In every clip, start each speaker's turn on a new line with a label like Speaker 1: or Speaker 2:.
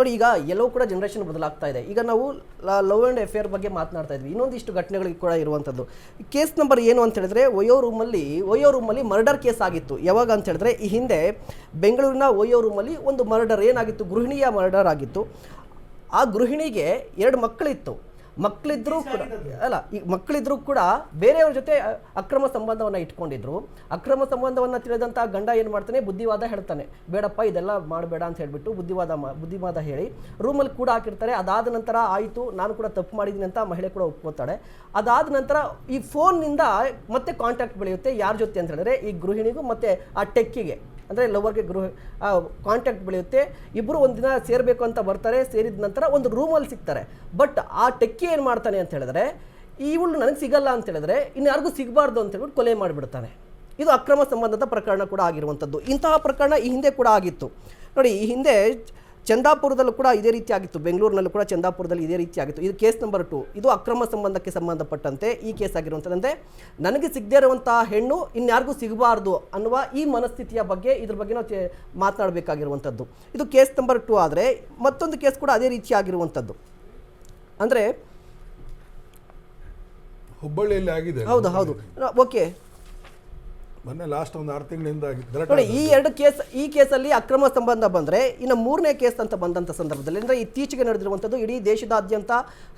Speaker 1: ನೋಡಿ, ಈಗ ಎಲ್ಲವೂ ಕೂಡ ಜನರೇಷನ್ ಬದಲಾಗ್ತಾ ಇದೆ. ಈಗ ನಾವು ಲವ್ ಆ್ಯಂಡ್ ಎಫೇರ್ ಬಗ್ಗೆ ಮಾತನಾಡ್ತಾ ಇದ್ವಿ. ಇನ್ನೊಂದಿಷ್ಟು ಘಟನೆಗಳಿಗೆ ಕೂಡ ಇರುವಂಥದ್ದು ಕೇಸ್ ನಂಬರ್ ಏನು ಅಂತ ಹೇಳಿದ್ರೆ, ಒಯೋ ರೂಮಲ್ಲಿ ಒಯೋ ರೂಮಲ್ಲಿ ಮರ್ಡರ್ ಕೇಸ್ ಆಗಿತ್ತು. ಯಾವಾಗ ಅಂತ ಹೇಳಿದ್ರೆ, ಈ ಹಿಂದೆ ಬೆಂಗಳೂರಿನ ಒಯೋ ರೂಮಲ್ಲಿ ಒಂದು ಮರ್ಡರ್ ಏನಾಗಿತ್ತು? ಗೃಹಿಣಿಯ ಮರ್ಡರ್ ಆಗಿತ್ತು. ಆ ಗೃಹಿಣಿಗೆ ಎರಡು ಮಕ್ಕಳಿತ್ತು. ಮಕ್ಕಳಿದ್ರು ಕೂಡ ಅಲ್ಲ ಈ ಮಕ್ಕಳಿದ್ರು ಕೂಡ ಬೇರೆಯವ್ರ ಜೊತೆ ಅಕ್ರಮ ಸಂಬಂಧವನ್ನ ಇಟ್ಕೊಂಡಿದ್ರು. ಅಕ್ರಮ ಸಂಬಂಧವನ್ನ ತಿಳಿದಂತ ಗಂಡ ಏನು ಮಾಡ್ತಾನೆ? ಬುದ್ಧಿವಾದ ಹೇಳ್ತಾನೆ. ಬೇಡಪ್ಪ ಇದೆಲ್ಲ ಮಾಡಬೇಡ ಅಂತ ಹೇಳ್ಬಿಟ್ಟು ಬುದ್ಧಿವಾದ ಬುದ್ಧಿವಾದ ಹೇಳಿ ರೂಮಲ್ಲಿ ಕೂಡ ಹಾಕಿರ್ತಾರೆ. ಅದಾದ ನಂತರ ಆಯಿತು ನಾನು ಕೂಡ ತಪ್ಪು ಮಾಡಿದ್ದೀನಿ ಅಂತ ಮಹಿಳೆ ಕೂಡ ಒಪ್ಕೋತಾಳೆ. ಅದಾದ ನಂತರ ಈ ಫೋನ್ನಿಂದ ಮತ್ತೆ ಕಾಂಟ್ಯಾಕ್ಟ್ ಬೆಳೆಯುತ್ತೆ. ಯಾರ ಜೊತೆ ಅಂತ ಹೇಳಿದ್ರೆ ಈ ಗೃಹಿಣಿಗೂ ಮತ್ತೆ ಆ ಟೆಕ್ಕಿಗೆ. ಅಂದರೆ ಲವರ್ಗೆ ಗೃಹ ಕಾಂಟ್ಯಾಕ್ಟ್ ಬೆಳೆಯುತ್ತೆ. ಇಬ್ಬರು ಒಂದಿನ ಸೇರಬೇಕು ಅಂತ ಬರ್ತಾರೆ, ಸೇರಿದ ನಂತರ ಒಂದು ರೂಮಲ್ಲಿ ಸಿಗ್ತಾರೆ. ಬಟ್ ಆ ಟೆಕ್ಕಿ ಏನು ಮಾಡ್ತಾನೆ ಅಂತ ಹೇಳಿದ್ರೆ, ಇವಳು ನನಗೆ ಸಿಗಲ್ಲ ಅಂತ ಹೇಳಿದ್ರೆ, ಇನ್ಯಾರಿಗೂ ಸಿಗಬಾರ್ದು ಅಂತ ಹೇಳ್ಬಿಟ್ಟು ಕೊಲೆ ಮಾಡಿಬಿಡ್ತಾನೆ. ಇದು ಅಕ್ರಮ ಸಂಬಂಧದ ಪ್ರಕರಣ ಕೂಡ ಆಗಿರುವಂಥದ್ದು. ಇಂತಹ ಪ್ರಕರಣ ಈ ಹಿಂದೆ ಕೂಡ ಆಗಿತ್ತು. ನೋಡಿ, ಈ ಹಿಂದೆ ಚಂದಾಪುರದಲ್ಲೂ ಕೂಡ ಇದೇ ರೀತಿ ಆಗಿತ್ತು. ಬೆಂಗಳೂರಿನಲ್ಲೂ ಕೂಡ ಚಂದಾಪುರದಲ್ಲಿ ಇದೇ ರೀತಿ ಆಗಿತ್ತು. ಇದು ಕೇಸ್ ನಂಬರ್ ಟು ಇದು ಅಕ್ರಮ ಸಂಬಂಧಕ್ಕೆ ಸಂಬಂಧಪಟ್ಟಂತೆ ಈ ಕೇಸ್ ಆಗಿರುವಂಥದ್ದಂತೆ ನನಗೆ ಸಿಗದೇ ಇರುವಂತಹ ಹೆಣ್ಣು ಇನ್ಯಾರಿಗೂ ಸಿಗಬಾರ್ದು ಅನ್ನುವ ಈ ಮನಸ್ಥಿತಿಯ ಬಗ್ಗೆ ಇದ್ರ ಬಗ್ಗೆ ನಾವು ಮಾತನಾಡಬೇಕಾಗಿರುವಂಥದ್ದು. ಇದು ಕೇಸ್ ನಂಬರ್ ಟು ಆದರೆ ಮತ್ತೊಂದು ಕೇಸ್ ಕೂಡ ಅದೇ ರೀತಿ ಆಗಿರುವಂಥದ್ದು. ಅಂದರೆ
Speaker 2: ಹುಬ್ಬಳ್ಳಿಯಲ್ಲಿ ಆಗಿದೆ.
Speaker 1: ಹೌದು ಹೌದು. ಓಕೆ
Speaker 2: ಮೊನ್ನೆ ಲಾಸ್ಟ್ ಒಂದು ಆರು ತಿಂಗಳಿಂದ
Speaker 1: ನೋಡಿ ಈ ಎರಡು ಕೇಸ್ ಈ ಕೇಸಲ್ಲಿ ಅಕ್ರಮ ಸಂಬಂಧ ಬಂದರೆ ಇನ್ನು ಮೂರನೇ ಕೇಸ್ ಅಂತ ಬಂದಂಥ ಸಂದರ್ಭದಲ್ಲಿ ಅಂದರೆ ಇತ್ತೀಚೆಗೆ ನಡೆದಿರುವಂಥದ್ದು ಇಡೀ ದೇಶದಾದ್ಯಂತ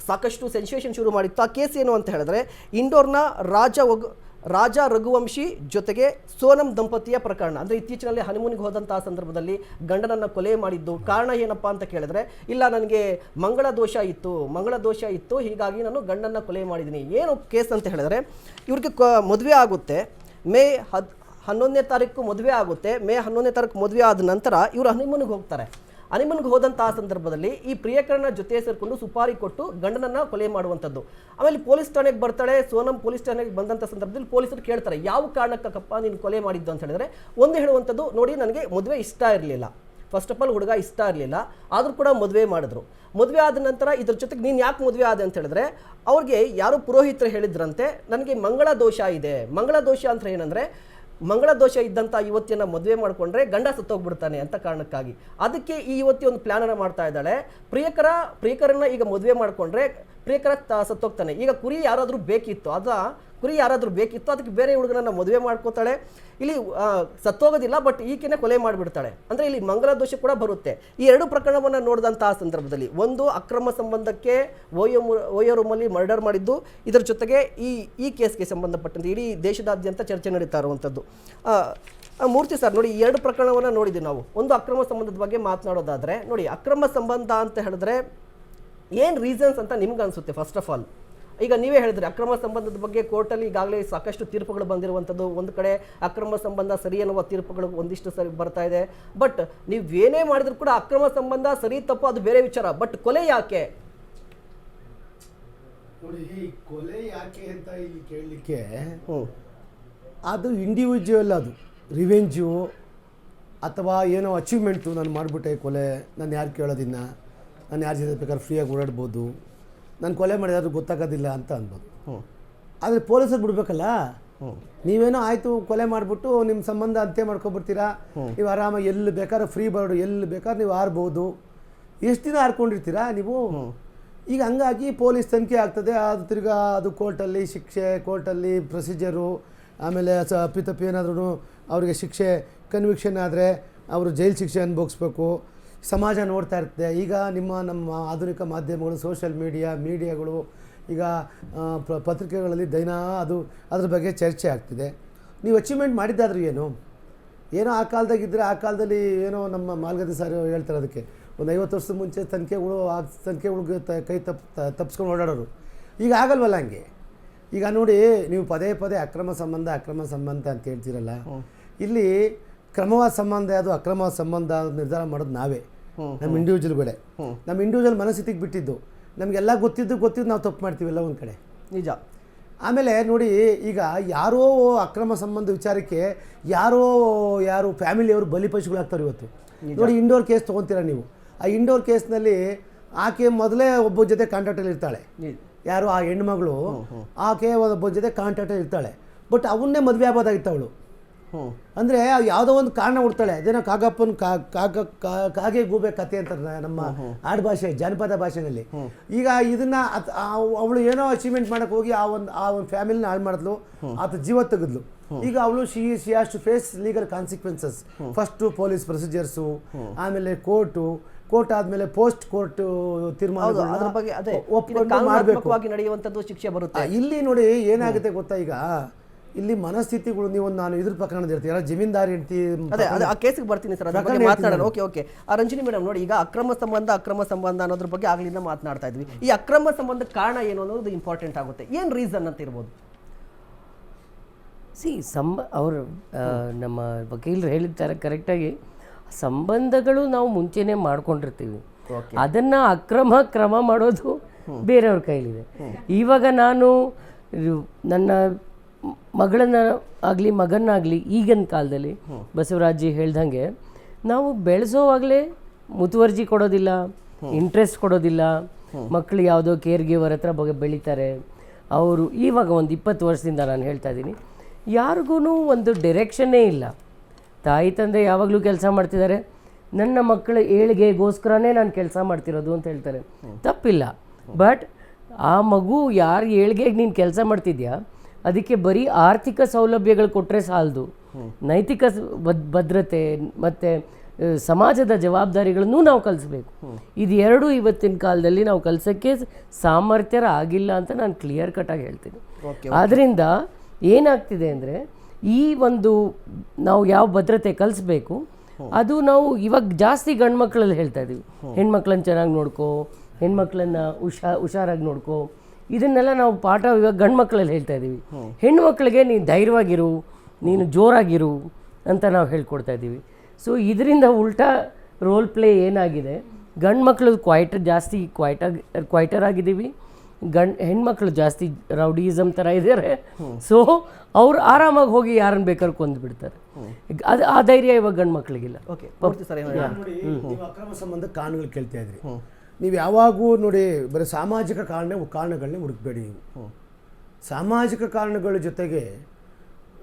Speaker 1: ಸಾಕಷ್ಟು ಸೆನ್ಸೇಷನ್ ಶುರು ಮಾಡಿತ್ತು. ಆ ಕೇಸ್ ಏನು ಅಂತ ಹೇಳಿದ್ರೆ ಇಂಡೋರ್ನ ರಾಜ ಒಗ್ ರಾಜ ರಘುವಂಶಿ ಜೊತೆಗೆ ಸೋನಂ ದಂಪತಿಯ ಪ್ರಕರಣ. ಅಂದರೆ ಇತ್ತೀಚಿನಲ್ಲಿ ಹನಿಮೂನಿಗೆ ಹೋದಂತಹ ಸಂದರ್ಭದಲ್ಲಿ ಗಂಡನನ್ನು ಕೊಲೆ ಮಾಡಿದ್ದು. ಕಾರಣ ಏನಪ್ಪ ಅಂತ ಕೇಳಿದ್ರೆ ಇಲ್ಲ ನನಗೆ ಮಂಗಳ ದೋಷ ಇತ್ತು ಮಂಗಳ ದೋಷ ಇತ್ತು ಹೀಗಾಗಿ ನಾನು ಗಂಡನ್ನ ಕೊಲೆ ಮಾಡಿದ್ದೀನಿ. ಏನು ಕೇಸ್ ಅಂತ ಹೇಳಿದ್ರೆ ಇವ್ರಿಗೆ ಕ ಮದುವೆ ಆಗುತ್ತೆ. ಮೇ ಹದ್, ಹನ್ನೊಂದನೇ ತಾರೀಕು ಮದುವೆ ಆಗುತ್ತೆ. ಮೇ ಹನ್ನೊಂದನೇ ತಾರೀಕು ಮದುವೆ ಆದ ನಂತರ ಇವರು ಹನಿಮನ್ಗೆ ಹೋಗ್ತಾರೆ. ಹನಿಮೂನ್ಗೆ ಹೋದಂತಹ ಸಂದರ್ಭದಲ್ಲಿ ಈ ಪ್ರಿಯಕರಣ ಜೊತೆ ಸೇರಿಕೊಂಡು ಸುಪಾರಿ ಕೊಟ್ಟು ಗಂಡನನ್ನ ಕೊಲೆ ಮಾಡುವಂಥದ್ದು. ಆಮೇಲೆ ಪೊಲೀಸ್ ಠಾಣೆಗೆ ಬರ್ತಾಳೆ. ಸೋನಂ ಪೊಲೀಸ್ ಠಾಣೆಗೆ ಬಂದಂಥ ಸಂದರ್ಭದಲ್ಲಿ ಪೊಲೀಸರು ಕೇಳ್ತಾರೆ, ಯಾವ ಕಾರಣಕ್ಕಪ್ಪ ನೀನು ಕೊಲೆ ಮಾಡಿದ್ದು? ಅಂತ ಹೇಳಿದ್ರೆ, ಒಂದು ಹೇಳುವಂಥದ್ದು, ನೋಡಿ, ನನಗೆ ಮದುವೆ ಇಷ್ಟ ಇರಲಿಲ್ಲ. ಫಸ್ಟ್ ಆಫ್ ಆಲ್ ಹುಡುಗ ಇಷ್ಟ ಇರಲಿಲ್ಲ. ಆದರೂ ಕೂಡ ಮದುವೆ ಮಾಡಿದ್ರು. ಮದುವೆ ಆದ ನಂತರ ಇದ್ರ ಜೊತೆಗೆ ನೀನು ಯಾಕೆ ಮದುವೆ ಆದೆ ಅಂತ ಹೇಳಿದ್ರೆ, ಅವ್ರಿಗೆ ಯಾರು ಪುರೋಹಿತರು ಹೇಳಿದ್ರಂತೆ, ನನಗೆ ಮಂಗಳ ದೋಷ ಇದೆ. ಮಂಗಳ ದೋಷ ಅಂತ ಏನಂದರೆ, ಮಂಗಳ ದೋಷ ಇದ್ದಂಥ ಯುವತಿಯನ್ನು ಮದುವೆ ಮಾಡಿಕೊಂಡ್ರೆ ಗಂಡ ಸತ್ತೋಗ್ಬಿಡ್ತಾನೆ ಅಂತ ಕಾರಣಕ್ಕಾಗಿ. ಅದಕ್ಕೆ ಈ ಯುವತಿ ಒಂದು ಪ್ಲ್ಯಾನನ್ನು ಮಾಡ್ತಾ ಇದ್ದಾಳೆ. ಪ್ರಿಯಕರ, ಪ್ರಿಯಕರನ್ನು ಈಗ ಮದುವೆ ಮಾಡಿಕೊಂಡ್ರೆ ಪ್ರಿಯಕರ ಸತ್ತೋಗ್ತಾನೆ. ಈಗ ಕುರಿ ಯಾರಾದರೂ ಬೇಕಿತ್ತು, ಅದ ಕುರಿ ಯಾರಾದರೂ ಬೇಕಿತ್ತು ಅದಕ್ಕೆ ಬೇರೆ ಹುಡುಗನನ್ನ ಮದುವೆ ಮಾಡ್ಕೋತಾಳೆ. ಇಲ್ಲಿ ಸತ್ತೋಗೋದಿಲ್ಲ ಬಟ್ ಈಕೆನೆ ಕೊಲೆ ಮಾಡಿಬಿಡ್ತಾಳೆ. ಅಂದರೆ ಇಲ್ಲಿ ಮಂಗಲ ದೋಷ ಕೂಡ ಬರುತ್ತೆ. ಈ ಎರಡು ಪ್ರಕರಣವನ್ನು ನೋಡಿದಂತಹ ಸಂದರ್ಭದಲ್ಲಿ ಒಂದು ಅಕ್ರಮ ಸಂಬಂಧಕ್ಕೆ ಓಯೋ ಓಯೋ ರೂಮಲ್ಲಿ ಮರ್ಡರ್ ಮಾಡಿದ್ದು. ಇದರ ಜೊತೆಗೆ ಈ ಈ ಕೇಸ್ಗೆ ಸಂಬಂಧಪಟ್ಟಂತೆ ಇಡೀ ದೇಶದಾದ್ಯಂತ ಚರ್ಚೆ ನಡೀತಾ ಇರುವಂಥದ್ದು ಮೂರ್ತಿ ಸರ್ ನೋಡಿ ಎರಡು ಪ್ರಕರಣವನ್ನು ನೋಡಿದ್ದೀವಿ ನಾವು. ಒಂದು ಅಕ್ರಮ ಸಂಬಂಧದ ಬಗ್ಗೆ ಮಾತನಾಡೋದಾದರೆ, ನೋಡಿ, ಅಕ್ರಮ ಸಂಬಂಧ ಅಂತ ಹೇಳಿದ್ರೆ ಏನು ರೀಸನ್ಸ್ ಅಂತ ನಿಮ್ಗೆ ಅನಿಸುತ್ತೆ ಫಸ್ಟ್ ಆಫ್ ಆಲ್ ಈಗ ನೀವೇ ಹೇಳಿದ್ರೆ ಅಕ್ರಮ ಸಂಬಂಧದ ಬಗ್ಗೆ ಕೋರ್ಟಲ್ಲಿ ಈಗಾಗಲೇ ಸಾಕಷ್ಟು ತೀರ್ಪುಗಳು ಬಂದಿರುವಂಥದ್ದು. ಒಂದು ಕಡೆ ಅಕ್ರಮ ಸಂಬಂಧ ಸರಿ ಅನ್ನುವ ತೀರ್ಪುಗಳು ಒಂದಿಷ್ಟು ಸರಿ ಬರ್ತಾ ಇದೆ. ಬಟ್ ನೀವೇನೇ ಮಾಡಿದ್ರು ಕೂಡ ಅಕ್ರಮ ಸಂಬಂಧ ಸರಿ ತಪ್ಪು ಅದು ಬೇರೆ ವಿಚಾರ. ಬಟ್ ಕೊಲೆ ಯಾಕೆ?
Speaker 3: ನೋಡಿ ಕೊಲೆ ಯಾಕೆ ಅಂತ ಇಲ್ಲಿ ಕೇಳಲಿಕ್ಕೆ ಅದು ಇಂಡಿವಿಜುವಲ್ ಅದು. ರಿವೆಂಜು ಅಥವಾ ಏನೋ ಅಚೀವ್ಮೆಂಟು ನಾನು ಮಾಡಿಬಿಟ್ಟೆ ಕೊಲೆ. ನಾನು ಯಾರು ಕೇಳೋದಿನ್ನ? ನಾನು ಯಾರು ಜೊತೆ ಬೇಕಾದ್ರೆ ಫ್ರೀಯಾಗಿ ಓಡಾಡ್ಬೋದು. ನಾನು ಕೊಲೆ ಮಾಡಿದಾದ್ರೂ ಗೊತ್ತಾಗೋದಿಲ್ಲ ಅಂತ ಅನ್ಬೋದು
Speaker 1: ಹ್ಞೂ
Speaker 3: ಆದರೆ ಪೊಲೀಸರು ಬಿಡ್ಬೇಕಲ್ಲ? ನೀವೇನೋ ಆಯಿತು ಕೊಲೆ ಮಾಡಿಬಿಟ್ಟು ನಿಮ್ಮ ಸಂಬಂಧ ಅಂತ್ಯ ಮಾಡ್ಕೊಬಿಡ್ತೀರಾ? ನೀವು ಆರಾಮಾಗಿ ಎಲ್ಲಿ ಬೇಕಾದ್ರೂ ಫ್ರೀ ಬರೋಡು ಎಲ್ಲಿ ಬೇಕಾದ್ರೂ ನೀವು ಆರ್ಬೋದು. ಎಷ್ಟು ದಿನ ಆರ್ಕೊಂಡಿರ್ತೀರಾ ನೀವು? ಈಗ ಹಂಗಾಗಿ ಪೊಲೀಸ್ ತನಿಖೆ ಆಗ್ತದೆ ಅದು ತಿರ್ಗಾ ಅದು ಕೋರ್ಟಲ್ಲಿ ಶಿಕ್ಷೆ ಕೋರ್ಟಲ್ಲಿ ಪ್ರೊಸೀಜರು ಆಮೇಲೆ ಸ ಅಪ್ಪಿತಪ್ಪಿ ಏನಾದ್ರೂ ಅವರಿಗೆ ಶಿಕ್ಷೆ ಕನ್ವಿಕ್ಷನ್ ಆದರೆ ಅವರು ಜೈಲು ಶಿಕ್ಷೆ ಅನುಭವಿಸ್ಬೇಕು ಸಮಾಜ ನೋಡ್ತಾ ಇರ್ತದೆ ಈಗ ನಿಮ್ಮ ನಮ್ಮ ಆಧುನಿಕ ಮಾಧ್ಯಮಗಳು ಸೋಷಿಯಲ್ ಮೀಡಿಯಾ ಮೀಡಿಯಾಗಳು ಈಗ ಪತ್ರಿಕೆಗಳಲ್ಲಿ ದೈನ ಅದು ಅದ್ರ ಬಗ್ಗೆ ಚರ್ಚೆ ಆಗ್ತಿದೆ. ನೀವು ಅಚೀವ್ಮೆಂಟ್ ಮಾಡಿದ್ದಾದ್ರೂ ಏನು? ಏನೋ ಆ ಕಾಲದಾಗಿದ್ದರೆ ಆ ಕಾಲದಲ್ಲಿ ಏನೋ ನಮ್ಮ ಮಾಲ್ಗದಿ ಸಾರಿ ಹೇಳ್ತಾರೆ ಅದಕ್ಕೆ. ಒಂದು ಐವತ್ತು ವರ್ಷದ ಮುಂಚೆ ತನಿಖೆಗಳು ಆ ತನಿಖೆಗಳಿಗೆ ತ ಕೈ ತಪ್ ತಪ್ಪಿಸ್ಕೊಂಡು ಓಡಾಡೋರು. ಈಗ ಆಗಲ್ವಲ್ಲ ಹಂಗೆ? ಈಗ ನೋಡಿ ನೀವು ಪದೇ ಪದೇ ಅಕ್ರಮ ಸಂಬಂಧ ಅಕ್ರಮ ಸಂಬಂಧ ಅಂತ ಹೇಳ್ತೀರಲ್ಲ. ಇಲ್ಲಿ ಕ್ರಮವಾದ ಸಂಬಂಧ ಅದು ಅಕ್ರಮವಾದ ಸಂಬಂಧ ನಿರ್ಧಾರ ಮಾಡೋದು ನಾವೇ. ನಮ್ಮ ಇಂಡಿವಿಜುವಲ್ಗಳೇ ನಮ್ಮ ಇಂಡಿವಿಜುವಲ್ ಮನಸ್ಥಿತಿಗೆ ಬಿಟ್ಟಿದ್ದು. ನಮಗೆಲ್ಲ ಗೊತ್ತಿದ್ದು ಗೊತ್ತಿದ್ದು ನಾವು ತಪ್ಪು ಮಾಡ್ತೀವಲ್ಲ ಒಂದು ಕಡೆ.
Speaker 1: ನಿಜ.
Speaker 3: ಆಮೇಲೆ ನೋಡಿ ಈಗ ಯಾರೋ ಅಕ್ರಮ ಸಂಬಂಧ ವಿಚಾರಕ್ಕೆ ಯಾರೋ ಯಾರು ಫ್ಯಾಮಿಲಿಯವರು ಬಲಿಪಶುಗಳಾಗ್ತಾರೆ ಇವತ್ತು. ನೋಡಿ ಇಂಡೋರ್ ಕೇಸ್ ತೊಗೊತೀರಾ ನೀವು? ಆ ಇಂಡೋರ್ ಕೇಸ್ನಲ್ಲಿ ಆಕೆ ಮೊದಲೇ ಒಬ್ಬ ಜೊತೆ ಕಾಂಟ್ಯಾಕ್ಟಲ್ಲಿ ಇರ್ತಾಳೆ. ಯಾರು ಆ ಹೆಣ್ಮಗಳು ಆಕೆ ಒಬ್ಬ ಜೊತೆ ಕಾಂಟ್ಯಾಕ್ಟಲ್ಲಿ ಇರ್ತಾಳೆ. ಬಟ್ ಅವನ್ನೇ ಮದುವೆ ಆಗೋದಾಗಿತ್ತು ಅವಳು. ಅಂದರೆ ಯಾವುದೋ ಒಂದು ಕಾರಣ ಹುಡ್ತಾಳೆ. ಅದೇನೋ ಕಾಗಪ್ಪನ ಕಾಗ ಕಾಗೆ ಗೂಬೆ ಕತೆ ಅಂತಾರೆ ನಮ್ಮ ಆಡು ಭಾಷೆ ಜಾನಪದ ಭಾಷೆನಲ್ಲಿ. ಈಗ ಇದನ್ನ ಅವಳು ಏನೋ ಅಚೀವ್ಮೆಂಟ್ ಮಾಡಕ್ ಹೋಗಿ ಆ ಒಂದು ಆ ಒಂದು ಫ್ಯಾಮಿಲಿನ ಹಾಳು ಮಾಡಿದ್ಲು. ಆತ ಜೀವ ತೆಗೆದ್ಲು. ಈಗ ಅವಳು she she has to face legal consequences first police procedures ಆಮೇಲೆ ಕೋರ್ಟು ಕೋರ್ಟ್ ಆದ್ಮೇಲೆ ಪೋಸ್ಟ್ ಕೋರ್ಟ್ ತೀರ್ಮಾನ
Speaker 1: ಅದ್ರ ನಡೆಯುವಂಥದ್ದು ಶಿಕ್ಷೆ ಬರುತ್ತೆ.
Speaker 3: ಇಲ್ಲಿ ನೋಡಿ ಏನಾಗುತ್ತೆ ಗೊತ್ತಾ ಈಗ? ಇಲ್ಲಿ ಮನಸ್ಥಿತಿಗಳು ನೀವು ಒಂದು ನಾನು ಇದ್ರ ಪ್ರಕರಣ ಇರ್ತೀರ ಜಮೀನ್ದಾರಿ ಹೆಂಡತಿ
Speaker 1: ಅದೇ ಅದೇ ಆ ಕೇಸಿಗೆ ಬರ್ತೀನಿ ಸರ್ ಅದಕ್ಕೆ ಬಗ್ಗೆ ಮಾತನಾಡೋಣ ಓಕೆ ಓಕೆ. ಆ ರಂಜಿನಿ ಮೇಡಮ್ ನೋಡಿ ಈಗ ಅಕ್ರಮ ಸಂಬಂಧ ಅಕ್ರಮ ಸಂಬಂಧ ಅನ್ನೋದ್ರ ಬಗ್ಗೆ ಆಗ್ಲಿಂದ ಮಾತನಾಡ್ತಾ ಇದ್ವಿ. ಈ ಅಕ್ರಮ ಸಂಬಂಧ ಕಾರಣ ಏನು ಅನ್ನೋದು ಇಂಪಾರ್ಟೆಂಟ್ ಆಗುತ್ತೆ. ಏನು ರೀಸನ್ ಅಂತ ಇರ್ಬೋದು?
Speaker 4: ಸಿ ಸಂಬ ಅವರು ನಮ್ಮ ವಕೀಲರು ಹೇಳಿರ್ತಾರೆ ಕರೆಕ್ಟಾಗಿ ಸಂಬಂಧಗಳು ನಾವು ಮುಂಚೆನೇ ಮಾಡ್ಕೊಂಡಿರ್ತೀವಿ. ಅದನ್ನು ಅಕ್ರಮ ಕ್ರಮ ಮಾಡೋದು ಬೇರೆಯವ್ರ ಕೈಲಿದೆ. ಇವಾಗ ನಾನು ನನ್ನ ಮಗಳನ್ನ ಆಗಲಿ ಮಗನ್ನಾಗಲಿ ಈಗಿನ ಕಾಲದಲ್ಲಿ ಬಸವರಾಜಿ ಹೇಳ್ದಂಗೆ ನಾವು ಬೆಳೆಸೋವಾಗಲೇ ಮುತುವರ್ಜಿ ಕೊಡೋದಿಲ್ಲ ಇಂಟ್ರೆಸ್ಟ್ ಕೊಡೋದಿಲ್ಲ. ಮಕ್ಕಳು ಯಾವುದೋ ಕೇರ್ ಗಿವರ್ ಹತ್ರ ಬಗ್ಗೆ ಬೆಳೀತಾರೆ. ಅವರು ಇವಾಗ ಒಂದು ಇಪ್ಪತ್ತು ವರ್ಷದಿಂದ ನಾನು ಹೇಳ್ತಾ ಇದ್ದೀನಿ ಯಾರಿಗೂ ಒಂದು ಡಿರೆಕ್ಷನ್ನೇ ಇಲ್ಲ. ತಾಯಿ ತಂದೆ ಯಾವಾಗಲೂ ಕೆಲಸ ಮಾಡ್ತಿದ್ದಾರೆ. ನನ್ನ ಮಕ್ಕಳ ಏಳಿಗೆಗೋಸ್ಕರನೇ ನಾನು ಕೆಲಸ ಮಾಡ್ತಿರೋದು ಅಂತ ಹೇಳ್ತಾರೆ. ತಪ್ಪಿಲ್ಲ. ಬಟ್ ಆ ಮಗು ಯಾರು ಏಳಿಗೆಗೆ ನೀನು ಕೆಲಸ ಮಾಡ್ತಿದ್ಯಾ ಅದಕ್ಕೆ ಬರೀ ಆರ್ಥಿಕ ಸೌಲಭ್ಯಗಳು ಕೊಟ್ಟರೆ ಸಾಲದು. ನೈತಿಕ ಭದ್ರತೆ ಮತ್ತು ಸಮಾಜದ ಜವಾಬ್ದಾರಿಗಳನ್ನು ನಾವು ಕಲಿಸ್ಬೇಕು. ಇದು ಎರಡು ಇವತ್ತಿನ ಕಾಲದಲ್ಲಿ ನಾವು ಕಲಿಸೋಕ್ಕೆ ಸಾಮರ್ಥ್ಯರ ಆಗಿಲ್ಲ ಅಂತ ನಾನು ಕ್ಲಿಯರ್ ಕಟ್ಟಾಗಿ ಹೇಳ್ತೀನಿ. ಆದ್ದರಿಂದ ಏನಾಗ್ತಿದೆ ಅಂದರೆ ಈ ಒಂದು ನಾವು ಯಾವ ಭದ್ರತೆ ಕಲಿಸ್ಬೇಕು ಅದು ನಾವು ಇವಾಗ ಜಾಸ್ತಿ ಗಂಡು ಮಕ್ಕಳಲ್ಲಿ ಹೇಳ್ತಾ ಇದ್ದೀವಿ ಹೆಣ್ಮಕ್ಳನ್ನ ಚೆನ್ನಾಗಿ ನೋಡ್ಕೋ ಹೆಣ್ಮಕ್ಳನ್ನ ಹುಷಾ ಹುಷಾರಾಗಿ ನೋಡ್ಕೋ ಇದನ್ನೆಲ್ಲ ನಾವು ಪಾಠ ಇವಾಗ ಗಂಡು ಮಕ್ಕಳಲ್ಲಿ ಹೇಳ್ತಾ ಇದ್ದೀವಿ. ಹೆಣ್ಣು ಮಕ್ಕಳಿಗೆ ನೀನು ಧೈರ್ಯವಾಗಿರು ನೀನು ಜೋರಾಗಿರು ಅಂತ ನಾವು ಹೇಳ್ಕೊಡ್ತಾ ಇದ್ದೀವಿ. ಸೊ ಇದರಿಂದ ಉಲ್ಟಾ ರೋಲ್ ಪ್ಲೇ ಏನಾಗಿದೆ? ಗಂಡು ಮಕ್ಕಳು ಕ್ವೈಟರ್ ಜಾಸ್ತಿ ಆಗಿ ಕ್ವಾಯ್ಟರ್ ಆಗಿದ್ದೀವಿ. ಗಂಡ್ ಹೆಣ್ಮಕ್ಳು ಜಾಸ್ತಿ ರೌಡಿಯಿಸಮ್ ಥರ ಇದ್ದಾರೆ. ಸೊ ಅವ್ರು ಆರಾಮಾಗಿ ಹೋಗಿ ಯಾರನ್ನು ಬೇಕಾದ್ರೂ ಕೊಂದು ಬಿಡ್ತಾರೆ. ಅದು ಆ ಧೈರ್ಯ ಇವಾಗ ಗಂಡು ಮಕ್ಕಳಿಗಿಲ್ಲ
Speaker 1: ಓಕೆ ಸರ್.
Speaker 3: ಅಕ್ರಮ ಸಂಬಂಧ ಕಾನೂನು ಕೇಳ್ತಾ ಇದ್ರಿ. ನೀವು ಯಾವಾಗೂ ನೋಡಿ ಬರೀ ಸಾಮಾಜಿಕ ಕಾರಣ ಕಾರಣಗಳನ್ನ ಹುಡುಕ್ಬೇಡಿ ನೀವು. ಸಾಮಾಜಿಕ ಕಾರಣಗಳ ಜೊತೆಗೆ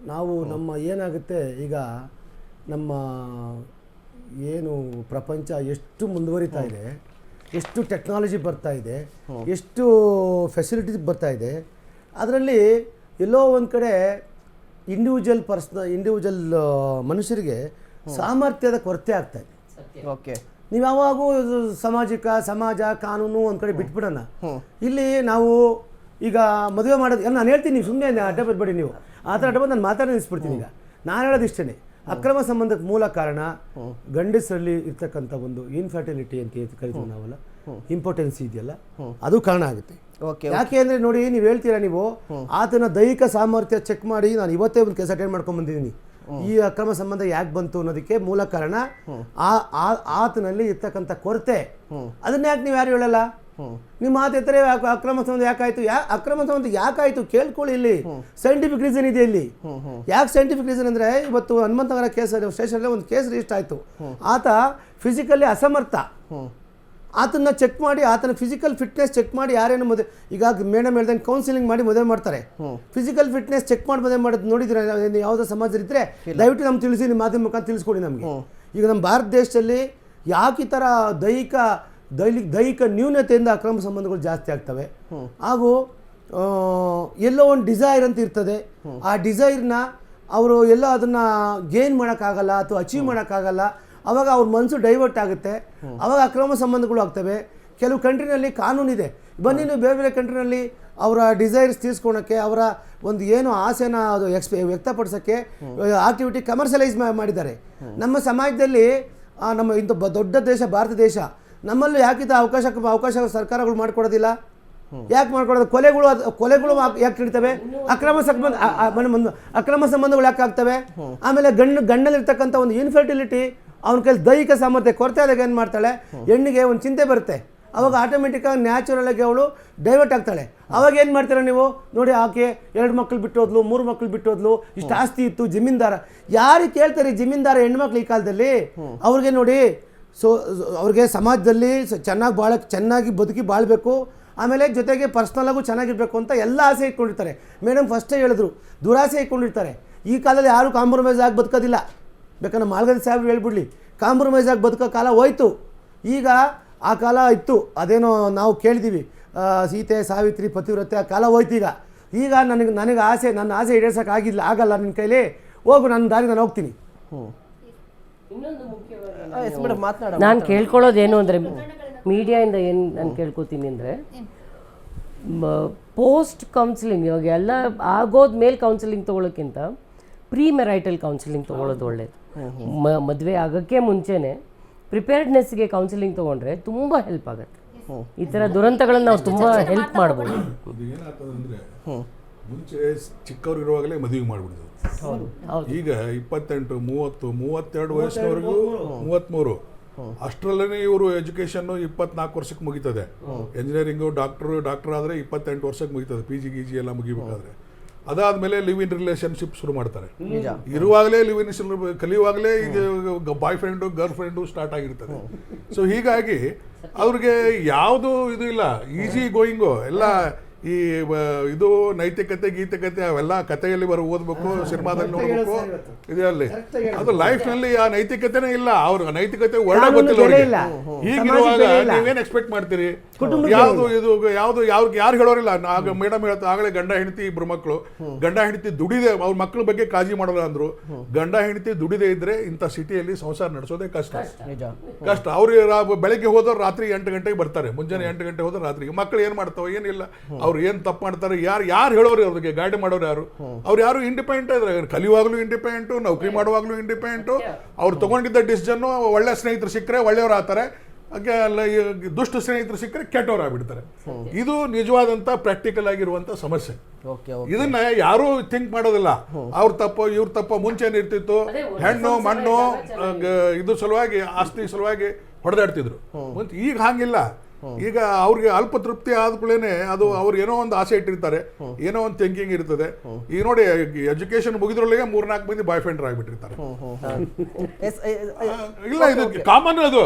Speaker 3: ನಾವು ನಮ್ಮ ಏನಾಗುತ್ತೆ ಈಗ ನಮ್ಮ ಏನು ಪ್ರಪಂಚ ಎಷ್ಟು ಮುಂದುವರಿತಾ ಇದೆ ಎಷ್ಟು ಟೆಕ್ನಾಲಜಿ ಬರ್ತಾ ಇದೆ ಎಷ್ಟು ಫೆಸಿಲಿಟೀಸ್ ಬರ್ತಾ ಇದೆ ಅದರಲ್ಲಿ ಎಲ್ಲೋ ಒಂದು ಕಡೆ ಇಂಡಿವಿಜುವಲ್ ಪರ್ಸ್ನ ಇಂಡಿವಿಜುವಲ್ ಮನುಷ್ಯರಿಗೆ ಸಾಮರ್ಥ್ಯದ ಕೊರತೆ ಆಗ್ತಾ ಇದೆ.
Speaker 1: ಓಕೆ.
Speaker 3: ನೀವು ಯಾವಾಗೂ ಸಾಮಾಜಿಕ ಸಮಾಜ ಕಾನೂನು ಒಂದು ಕಡೆ ಬಿಟ್ಬಿಡೋಣ. ಇಲ್ಲಿ ನಾವು ಈಗ ಮದುವೆ ಮಾಡೋದು ನಾನು ಹೇಳ್ತೀನಿ ನೀವು ಸುಮ್ಮನೆ ಅಡ್ಡ ಬಿಡ್ಬೇಡಿ ನೀವು. ಆ ಥರ ಅಡ್ಡ ಬಂದು ನಾನು ಮಾತಾಡಿ ನಿಲ್ಲಿಸ್ಬಿಡ್ತೀನಿ ಈಗ. ನಾನು ಹೇಳೋದು ಇಷ್ಟೇ ಅಕ್ರಮ ಸಂಬಂಧಕ್ಕೆ ಮೂಲ ಕಾರಣ ಗಂಡಸರಲ್ಲಿ ಇರ್ತಕ್ಕಂಥ ಒಂದು ಇನ್ಫರ್ಟಿಲಿಟಿ ಅಂತ ಕರಿತೀವಿ ನಾವಲ್ಲ. ಇಂಪಾರ್ಟೆನ್ಸ್ ಇದೆಯಲ್ಲ ಅದು ಕಾರಣ ಆಗುತ್ತೆ.
Speaker 1: ಓಕೆ
Speaker 3: ಯಾಕೆ ಅಂದ್ರೆ ನೋಡಿ ನೀವು ಹೇಳ್ತೀರಾ ನೀವು ಆತನ ದೈಹಿಕ ಸಾಮರ್ಥ್ಯ ಚೆಕ್ ಮಾಡಿ ನಾನು ಇವತ್ತೇ ಒಂದು ಕೆಲಸ ಅಟೆಂಡ್ ಮಾಡ್ಕೊಂಡ್ ಬಂದಿದ್ದೀನಿ. ಈ ಅಕ್ರಮ ಸಂಬಂಧ ಯಾಕೆ ಬಂತು ಅನ್ನೋದಕ್ಕೆ ಮೂಲ ಕಾರಣ ಆ ಆತನಲ್ಲಿ ಇರ್ತಕ್ಕಂಥ ಕೊರತೆ. ಅದನ್ನ ಯಾಕೆ ನೀವು ಯಾರು ಹೇಳಲ್ಲ? ನಿಮ್ಮ ಮಾತು ಎತ್ತರೆ ಯಾಕೆ ಅಕ್ರಮ ಸಂಬಂಧ ಯಾಕಾಯ್ತು? ಯಾ, ಅಕ್ರಮ ಸಂಬಂಧ ಯಾಕಾಯ್ತು? ಕೇಳ್ಕೊಳ್ಳಿ ಇಲ್ಲಿ. ಸೈಂಟಿಫಿಕ್ ರೀಸನ್ ಇದೆ ಇಲ್ಲಿ. ಯಾಕೆ ಸೈಂಟಿಫಿಕ್ ರೀಸನ್ ಅಂದ್ರೆ ಇವತ್ತು ಹನುಮಂತನಗರ ಕೇಸ್, ಸ್ಟೇಷನ್ ಒಂದು ಕೇಸ್ ರಿಜಿಸ್ಟ್ ಆಯ್ತು. ಆತ ಫಿಸಿಕಲಿ ಅಸಮರ್ಥ. ಆತನ ಚೆಕ್ ಮಾಡಿ ಆತನ ಫಿಸಿಕಲ್ ಫಿಟ್ನೆಸ್ ಚೆಕ್ ಮಾಡಿ ಯಾರೇನು ಮದುವೆ ಈಗ ಮೇಡಮ್ ಹೇಳ್ದಂಗೆ ಕೌನ್ಸಿಲಿಂಗ್ ಮಾಡಿ ಮದುವೆ ಮಾಡ್ತಾರೆ. ಫಿಸಿಕಲ್ ಫಿಟ್ನೆಸ್ ಚೆಕ್ ಮಾಡಿ ಮದುವೆ ಮಾಡೋದು ನೋಡಿದ್ರೆ ಯಾವುದೋ ಸಮಾಜ ಇದ್ರೆ ದಯವಿಟ್ಟು ನಮ್ಗೆ ತಿಳಿಸಿ ನಿಮ್ಮ ಮಾಧ್ಯಮ ಮುಖಾಂತರ ತಿಳಿಸ್ಕೊಡಿ ನಮಗೆ. ಈಗ ನಮ್ಮ ಭಾರತ ದೇಶದಲ್ಲಿ ಯಾಕೆ ಈ ಥರ ದೈಹಿಕ ದೈಲಿ ದೈಹಿಕ ನ್ಯೂನತೆಯಿಂದ ಅಕ್ರಮ ಸಂಬಂಧಗಳು ಜಾಸ್ತಿ ಆಗ್ತವೆ? ಹಾಗೂ ಎಲ್ಲೋ ಒಂದು ಡಿಸೈರ್ ಅಂತ ಇರ್ತದೆ. ಆ ಡಿಸೈರ್ನ ಅವರು ಎಲ್ಲೋ ಅದನ್ನು ಗೇನ್ ಮಾಡೋಕ್ಕಾಗಲ್ಲ ಅಥವಾ ಅಚೀವ್ ಮಾಡೋಕ್ಕಾಗಲ್ಲ. ಅವಾಗ ಅವ್ರ ಮನಸ್ಸು ಡೈವರ್ಟ್ ಆಗುತ್ತೆ. ಅವಾಗ ಅಕ್ರಮ ಸಂಬಂಧಗಳು ಆಗ್ತವೆ. ಕೆಲವು ಕಂಟ್ರಿನಲ್ಲಿ ಕಾನೂನಿದೆ ಬನ್ನಿ ನೀವು ಬೇರೆ ಬೇರೆ ಕಂಟ್ರಿನಲ್ಲಿ ಅವರ ಡಿಸೈರ್ಸ್ ತೀರ್ಸ್ಕೊಳಕ್ಕೆ ಅವರ ಒಂದು ಏನು ಆಸೆನ ಅದು ಎಕ್ಸ್ಪೆ ವ್ಯಕ್ತಪಡಿಸೋಕ್ಕೆ ಆಕ್ಟಿವಿಟಿ ಕಮರ್ಷಿಯಲೈಸ್ ಮಾಡಿದ್ದಾರೆ. ನಮ್ಮ ಸಮಾಜದಲ್ಲಿ ನಮ್ಮ ಇಂಥ ಬ- ದೊಡ್ಡ ದೇಶ ಭಾರತ ದೇಶ ನಮ್ಮಲ್ಲೂ ಯಾಕಿದ್ದ ಅವಕಾಶ ಅವಕಾಶ ಸರ್ಕಾರಗಳು ಮಾಡಿಕೊಡೋದಿಲ್ಲ? ಯಾಕೆ ಮಾಡ್ಕೊಡೋದು? ಕೊಲೆಗಳು ಅದ್- ಕೊಲೆಗಳು ಯಾಕೆ ನಡೀತವೆ ಅಕ್ರಮ ಸಂಬಂಧ ಅಕ್ರಮ ಸಂಬಂಧಗಳು ಯಾಕೆ ಆಗ್ತವೆ? ಆಮೇಲೆ ಗಂಡು ಗಂಡಲ್ಲಿರ್ತಕ್ಕಂಥ ಒಂದು ಇನ್ಫರ್ಟಿಲಿಟಿ ಅವನ ಕೈಲಿ ದೈಹಿಕ ಸಾಮರ್ಥ್ಯ ಕೊರತೆ ಆದಾಗ ಏನು ಮಾಡ್ತಾಳೆ? ಹೆಣ್ಣಿಗೆ ಒಂದು ಚಿಂತೆ ಬರುತ್ತೆ. ಅವಾಗ ಆಟೋಮೆಟಿಕ್ಕಾಗಿ ನ್ಯಾಚುರಲ್ ಆಗಿ ಅವಳು ಡೈವರ್ಟ್ ಆಗ್ತಾಳೆ. ಅವಾಗ ಏನು ಮಾಡ್ತೀರಾ ನೀವು? ನೋಡಿ ಆಕೆ ಎರಡು ಮಕ್ಕಳು ಬಿಟ್ಟೋದ್ಲು ಮೂರು ಮಕ್ಕಳು ಬಿಟ್ಟೋದ್ಲು ಇಷ್ಟು ಆಸ್ತಿ ಇತ್ತು, ಜಮೀನ್ದಾರ. ಯಾರಿಗೆ ಕೇಳ್ತಾರೆ ಜಮೀನ್ದಾರ ಹೆಣ್ಮಕ್ಳು ಈ ಕಾಲದಲ್ಲಿ? ಅವ್ರಿಗೆ ನೋಡಿ, ಸೊ ಅವ್ರಿಗೆ ಸಮಾಜದಲ್ಲಿ ಚೆನ್ನಾಗಿ ಬಾಳ, ಚೆನ್ನಾಗಿ ಬದುಕಿ ಬಾಳಬೇಕು. ಆಮೇಲೆ ಜೊತೆಗೆ ಪರ್ಸ್ನಲಾಗೂ ಚೆನ್ನಾಗಿರ್ಬೇಕು ಅಂತ ಎಲ್ಲ ಆಸೆ ಇಟ್ಕೊಂಡಿರ್ತಾರೆ. ಮೇಡಮ್ ಫಸ್ಟೇ ಹೇಳಿದ್ರು, ದುರಾಸೆ ಇಟ್ಕೊಂಡಿರ್ತಾರೆ. ಈ ಕಾಲದಲ್ಲಿ ಯಾರು ಕಾಂಪ್ರಮೈಸ್ ಆಗಿ ಬದುಕೋದಿಲ್ಲ. ಬೇಕಾದ್ರೆ ಮಾಲ್ಗದ ಸಾಹೇಬ್ರು ಹೇಳ್ಬಿಡ್ಲಿ ಕಾಂಪ್ರಮೈಸ್ ಆಗಿ ಬದುಕೋ ಕಾಲ ಹೋಯ್ತು. ಈಗ ಆ ಕಾಲ ಇತ್ತು. ಅದೇನೋ ನಾವು ಕೇಳಿದ್ದೀವಿ ಸೀತೆ ಸಾವಿತ್ರಿ ಪತಿವ್ರತೆ ಆ ಕಾಲ ಹೋಯ್ತು ಈಗ. ಈಗ ನನಗೆ ನನಗೆ ಆಸೆ ನನ್ನ ಆಸೆ ಈಡೇರ್ಸೋಕ್ಕಾಗಿಲ್ಲ ಆಗಲ್ಲ ನಿನ್ನ ಕೈಲಿ. ಹೋಗು ನನ್ನ ದಾರಿ ನಾನು ಹೋಗ್ತೀನಿ.
Speaker 1: ಹ್ಞೂ
Speaker 4: ನಾನು ಕೇಳ್ಕೊಳ್ಳೋದೇನು ಅಂದರೆ ಮೀಡಿಯಾಯಿಂದ ಏನು ನಾನು ಕೇಳ್ಕೊತೀನಿ ಅಂದರೆ ಪೋಸ್ಟ್ ಕೌನ್ಸಿಲಿಂಗ್ ಇವಾಗ ಎಲ್ಲ ಆಗೋದ ಮೇಲೆ ಕೌನ್ಸಿಲಿಂಗ್ ತೊಗೊಳಕ್ಕಿಂತ ಪ್ರೀ ಮೆರೈಟಲ್ ಕೌನ್ಸಿಲಿಂಗ್ ತೊಗೊಳೋದು ಒಳ್ಳೇದು. ಮ ಮದುವೆ ಆಗೋಕ್ಕೆ ಮುಂಚೆನೆ ಪ್ರಿಪೇರ್ಡ್ನೆಸ್ಗೆ ಕೌನ್ಸಿಲಿಂಗ್ ತೊಗೊಂಡ್ರೆ ತುಂಬ ಹೆಲ್ಪ್ ಆಗುತ್ತೆ. ಈ ಥರ ದುರಂತಗಳನ್ನು ನಾವು ತುಂಬ ಹೆಲ್ಪ್ ಮಾಡ್ಬೋದು.
Speaker 2: ಮುಂಚೆ ಚಿಕ್ಕವ್ರು ಇರುವಾಗಲೇ ಮದುವೆ
Speaker 4: ಹೌದು
Speaker 2: ಈಗ ಇಪ್ಪತ್ತೆಂಟು ಮೂವತ್ತು ಮೂವತ್ತೆರಡು ವಯಸ್ಸಿನವರೆಗೂ ಮೂವತ್ತ್ಮೂರು. ಅಷ್ಟರಲ್ಲೇ ಇವರು ಎಜುಕೇಶನ್ ಇಪ್ಪತ್ನಾಲ್ಕು ವರ್ಷಕ್ಕೆ ಮುಗಿತದೆ. ಇಂಜಿನಿಯರಿಂಗು ಡಾಕ್ಟ್ರು ಡಾಕ್ಟರ್ ಆದರೆ ಇಪ್ಪತ್ತೆಂಟು ವರ್ಷಕ್ಕೆ ಮುಗಿತದೆ. ಪಿ ಜಿ ಗಿ ಜಿ ಎಲ್ಲ ಮುಗಿಬೇಕಾದ್ರೆ. ಅದಾದ್ಮೇಲೆ ಲಿವ್ ಇನ್ ರಿಲೇಶನ್ಶಿಪ್ ಶುರು ಮಾಡ್ತಾರೆ. ಇರುವಾಗಲೇ ಲಿವ್ ಇನ್ ಕಲಿಯುವಾಗಲೇ ಇದು boyfriend girlfriend start ಆಗಿರ್ತದೆ. ಸೊ ಹೀಗಾಗಿ ಅವ್ರಿಗೆ ಯಾವುದು ಇದು ಇಲ್ಲ ಈಸಿ ಗೋಯಿಂಗು ಎಲ್ಲ ಈ ಇದು ನೈತಿಕತೆ ಗೀತಿಕತೆ ಅವೆಲ್ಲ ಕಥೆಯಲ್ಲಿ ಬರೋ ಓದ್ಬೇಕು ಸಿನಿಮಾದಲ್ಲಿ ನೋಡ್ಬೇಕು ಇದರಲ್ಲಿ ಅದು ಲೈಫ್ನಲ್ಲಿ ಆ ನೈತಿಕತೆನೇ ಇಲ್ಲ. ಅವ್ರ ನೈತಿಕತೆ
Speaker 3: ಒಳ್ಳೆ
Speaker 2: ಗೊತ್ತಿಲ್ಲ
Speaker 3: ಈಗಿರುವಾಗ
Speaker 2: ಅವ್ರಿಗೆ. ನೀವೇನ್ ಎಕ್ಸ್ಪೆಕ್ಟ್ ಮಾಡ್ತೀರಿ?
Speaker 3: ಯಾವುದು
Speaker 2: ಯಾವ್ದು ಇದು ಯಾವ್ದು ಯಾವ್ದು ಯಾರು ಹೇಳೋರಿಲ್ಲ. ಆಗ ಮೇಡಮ್ ಹೇಳ್ತಾ ಆಗಲೇ ಗಂಡ ಹೆಂಡತಿ ಇಬ್ರು ಮಕ್ಕಳು ಗಂಡ ಹೆಂಡತಿ ದುಡಿದೆ. ಅವ್ರ ಮಕ್ಕಳ ಬಗ್ಗೆ ಕಾಳಜಿ ಮಾಡೋಲ್ಲ ಅಂದ್ರು. ಗಂಡ ಹೆಂಡತಿ ದುಡಿದೆ ಇದ್ರೆ ಇಂಥ ಸಿಟಿಯಲ್ಲಿ ಸಂಸಾರ ನಡೆಸೋದೇ ಕಷ್ಟ. ಕಷ್ಟ. ಅವ್ರು ಬೆಳಗ್ಗೆ ಹೋದವ್ರು ರಾತ್ರಿ ಎಂಟು ಗಂಟೆಗೆ ಬರ್ತಾರೆ. ಮುಂಜಾನೆ ಎಂಟು ಗಂಟೆ ಹೋದ್ರೆ ರಾತ್ರಿ. ಮಕ್ಕಳು ಏನ್ ಮಾಡ್ತಾವ ಏನಿಲ್ಲ. ಅವ್ರು ಏನು ತಪ್ಪು ಮಾಡ್ತಾರೆ? ಯಾರು ಯಾರು ಹೇಳೋರು ಅವ್ರಿಗೆ? ಗೈಡ್ ಮಾಡೋರು ಯಾರು? ಅವ್ರು ಯಾರು ಇಂಡಿಪೆಂಡೆಂಟ್ ಇದ್ರೆ? ಕಲಿಯುವಾಗಲೂ ಇಂಡಿಪೆಂಡೆಂಟು ನೌಕರಿ ಮಾಡುವಾಗಲೂ ಇಂಡಿಪೆಂಡೆಂಟು ಅವ್ರು ತಗೊಂಡಿದ್ದ ಡಿಸಿಷನ್ನು ಒಳ್ಳೆ ಸ್ನೇಹಿತರು ಸಿಕ್ಕರೆ ಒಳ್ಳೆಯವ್ರು ಆಗ್ತಾರೆ ಹಾಗೆ ಅಲ್ಲ ದುಷ್ಟ ಸ್ನೇಹಿತರು ಸಿಕ್ಕರೆ ಕೆಟ್ಟವ್ರು ಆಗ್ಬಿಡ್ತಾರೆ. ಇದು ನಿಜವಾದಂತ ಪ್ರಾಕ್ಟಿಕಲ್ ಆಗಿರುವಂತ ಸಮಸ್ಯೆ.
Speaker 1: ಓಕೆ
Speaker 2: ಇದನ್ನ ಯಾರು ಥಿಂಕ್ ಮಾಡೋದಿಲ್ಲ. ಅವ್ರ ತಪ್ಪು ಇವ್ರ ತಪ್ಪು ಮುಂಚೆ ಏನಿರ್ತಿತ್ತು ಹೆಣ್ಣು ಮಣ್ಣು ಇದು ಸಲುವಾಗಿ ಆಸ್ತಿ ಸಲುವಾಗಿ ಹೊಡೆದಾಡ್ತಿದ್ರು. ಮುಂಚೆ ಈಗ ಹಾಗಿಲ್ಲ. ಈಗ ಅವ್ರಿಗೆ ಅಲ್ಪ ತೃಪ್ತಿ ಆದ್ಕೂಡಲೇ ಅದು ಅವ್ರು ಏನೋ ಒಂದು ಆಸೆ ಇಟ್ಟಿರ್ತಾರೆ. ಏನೋ ಒಂದು ಥಿಂಕಿಂಗ್ ಇರ್ತದೆ. ಈಗ ನೋಡಿ ಎಜುಕೇಶನ್ ಮುಗಿದ್ರೊಳಗೆ ಮೂರ್ನಾಲ್ಕು ಮಂದಿ ಬಾಯ್ ಫ್ರೆಂಡ್ ಆಗಿಬಿಟ್ಟಿರ್ತಾರೆ. ಇಲ್ಲ ಇದು ಕಾಮನ್ ಅದು.